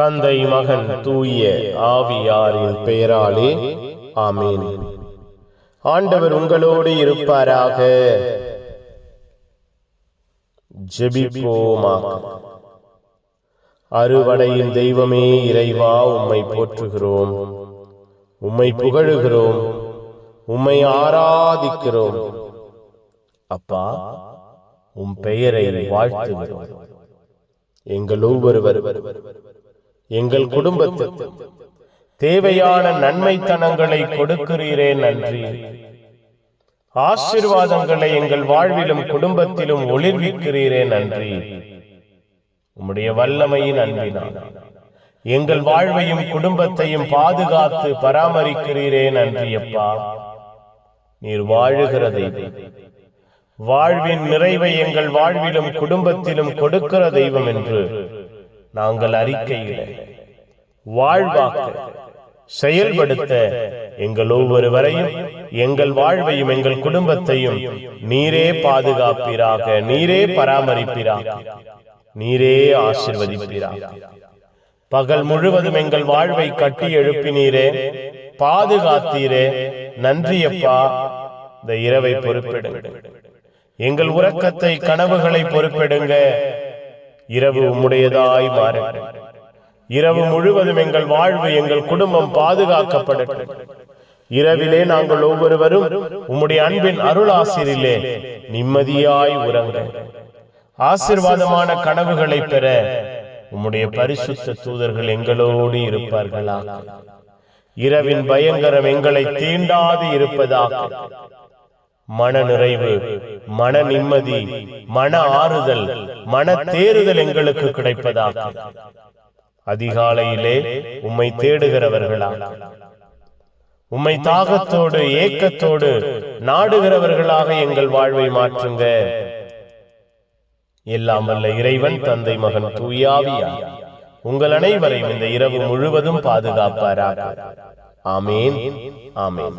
தந்தை மகன் தூய ஆவியாரின் பெயராலே ஆமீன். ஆண்டவர் உங்களோடு இருப்பாராக. ஜெபிப்போமாக அறுவடையின் தெய்வமே இறைவா உம்மை போற்றுகிறோம். உம்மை புகழுகிறோம். உம்மை ஆராதிக்கிறோம். அப்பா உம் பெயரை வாழ்த்துகிறோம். எங்கள் ஒவ்வொருவர் எங்கள் குடும்பத்துக்கு தேவையான நன்மைத்தனங்களை கொடுக்கிறீரே நன்றி. ஆசிர்வாதங்களை எங்கள் வாழ்விலும் குடும்பத்திலும் ஒளிர்விக்கிறீரே நன்றி. உம்முடைய வல்லமையின் அன்பினால் எங்கள் வாழ்வையும் குடும்பத்தையும் பாதுகாத்து பராமரிக்கிறீரே நன்றி அப்பா. நீர் வாழுகிற தெய்வம். வாழ்வின் நிறைவை எங்கள் வாழ்விலும் குடும்பத்திலும் கொடுக்கிற தெய்வம் என்று நாங்கள் அறிக்கையிட வாழ்வாக்க செயல்படுத்த எங்கள் ஒவ்வொருவரையும் எங்கள் வாழ்வையும் எங்கள் குடும்பத்தையும் நீரே பாதுகாப்பீராக நீரே பராமரிப்பீராக நீரே ஆசிர்வதிப்பீராக. பகல் முழுவதும் எங்கள் வாழ்வை கட்டி எழுப்பினீரே பாதுகாத்தீரே. நன்றியப்பா இந்த இரவை பொறுப்பெடுங்க எங்கள் உறக்கத்தை கனவுகளை பொறுப்பெடுங்க இரவு உம்முடையதாய் மாறட்டும் இரவு முழுவதும் எங்கள் வாழ்வு எங்கள் குடும்பம் பாதுகாக்கப்படட்டும். இரவிலே நாங்கள் ஒவ்வொருவரும் உம்முடைய அன்பின் அருளாசிரிலே நிம்மதியாய் உறங்க ஆசிர்வாதமான கனவுகளை பெற உம்முடைய பரிசுத்த தூதர்கள் எங்களோடு இருப்பார்களாக. இரவின் பயங்கரம் எங்களை தீண்டாது இருப்பதாக. மன நிறைவு மன நிம்மதி மன ஆறுதல் மன தேறுதல் எங்களுக்கு கிடைப்பதாக. அதிகாலையிலே உம்மை தேடுகிறவர்களா உம்மை தாகத்தோடு ஏக்கத்தோடு நாடுகிறவர்களாக எங்கள் வாழ்வை மாற்றுங்க. எல்லாம் வல்ல இறைவன் தந்தை மகன் தூயாவியா உங்கள் அனைவரையும் இந்த இரவு முழுவதும் பாதுகாப்பாரா ஆமேன் ஆமேன்.